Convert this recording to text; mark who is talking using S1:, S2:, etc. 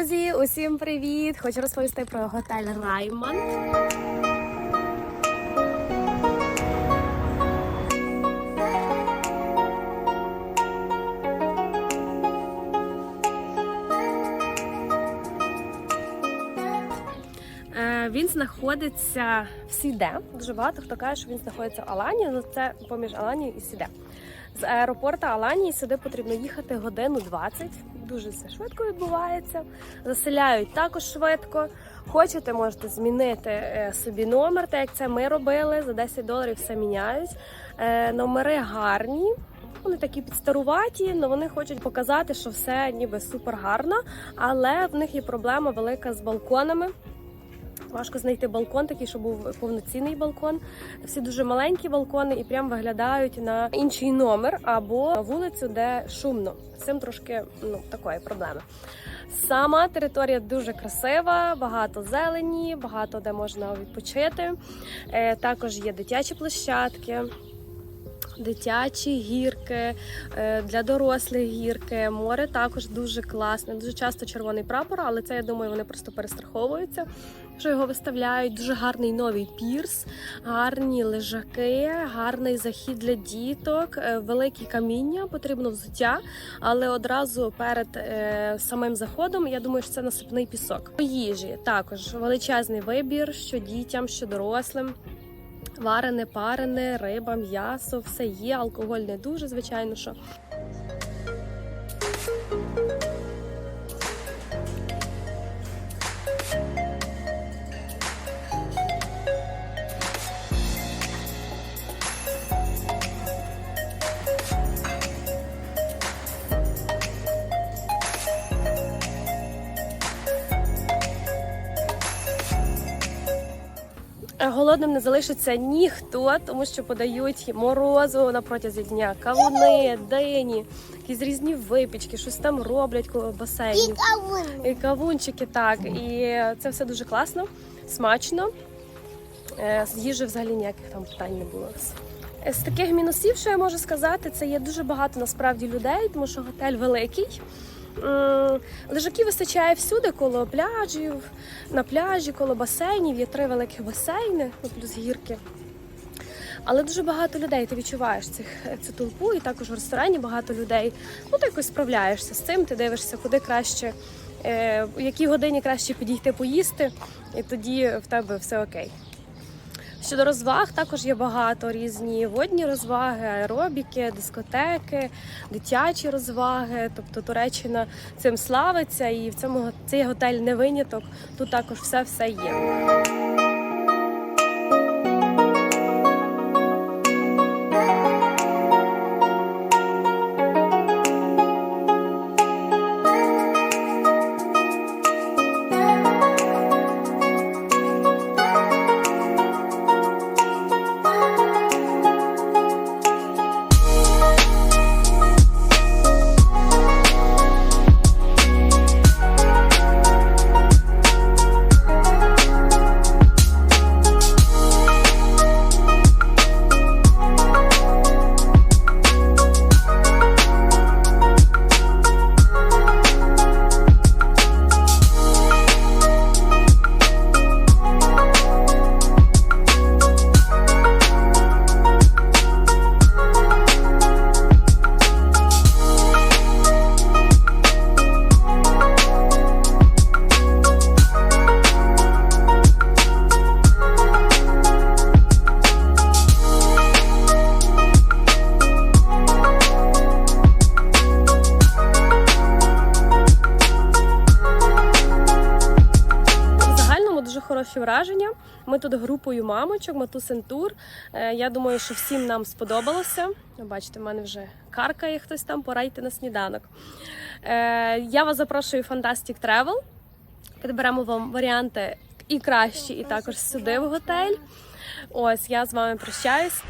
S1: Друзі, усім привіт! Хочу розповісти про готель Райман. Е, Він знаходиться в Сіде. Дуже багато хто каже, що він знаходиться в Алані, але це поміж Аланією і Сіде. З аеропорту Аланії сюди потрібно їхати годину 20. Дуже все швидко відбувається. Заселяють також швидко. Хочете, можете змінити е, собі номер, так як це ми робили. За 10 доларів все міняють. Е, Номери гарні. Вони такі підстаруваті, але вони хочуть показати, що все ніби супер гарно, але в них є проблема велика з балконами. Важко знайти балкон, такий, щоб був повноцінний балкон. Всі дуже маленькі балкони і прям виглядають на інший номер або вулицю, де шумно. Цим трошки ну такої проблеми. Сама територія дуже красива, багато зелені, багато де можна відпочити. Е, також є дитячі площадки. Дитячі гірки е, для дорослих гірки, море також дуже класне. Дуже часто червоний прапор, але це я думаю, вони просто перестраховуються, що його виставляють. Дуже гарний новий пірс, гарні лежаки, гарний захід для діток, е, великі каміння, потрібно взуття, але одразу перед е, самим заходом я думаю, що це насипний пісок. По їжі також величезний вибір, що дітям, що дорослим. Варене, парене, риба, м'ясо, все є, алкоголь не дуже, звичайно, що. Голодним не залишиться ніхто, тому що подають морозиво на протязі дня, кавуни, дині, якісь різні випічки, щось там роблять коло басейнів. І кавунчики, так. І це все дуже класно, смачно. Е, З їжі взагалі ніяких там питань не було. З таких мінусів, що я можу сказати, це є дуже багато насправді людей, тому що готель великий. М, Лежаків вистачає всюди, коло пляжів, на пляжі, коло басейнів. Є три великих басейни, ну, плюс гірки. Але дуже багато людей, ти відчуваєш цих, цю толпу, і також в ресторані багато людей. Ну, ти якось справляєшся з цим, ти дивишся, куди краще, е, в якій годині краще підійти поїсти, і тоді в тебе все окей. Щодо розваг, також є багато різні водні розваги, аеробіки, дискотеки, дитячі розваги. Тобто Туреччина цим славиться, і в цьому цей готель не виняток. Тут також все все є. Хороші враження. Ми тут групою мамочок, Матусин тур. Е, Я думаю, що всім нам сподобалося. Бачите, в мене вже каркає хтось там, порайте на сніданок. Е, Я вас запрошую в Fantastic Travel. Підберемо вам варіанти і кращі, і також сюди в готель. Ось я з вами прощаюсь.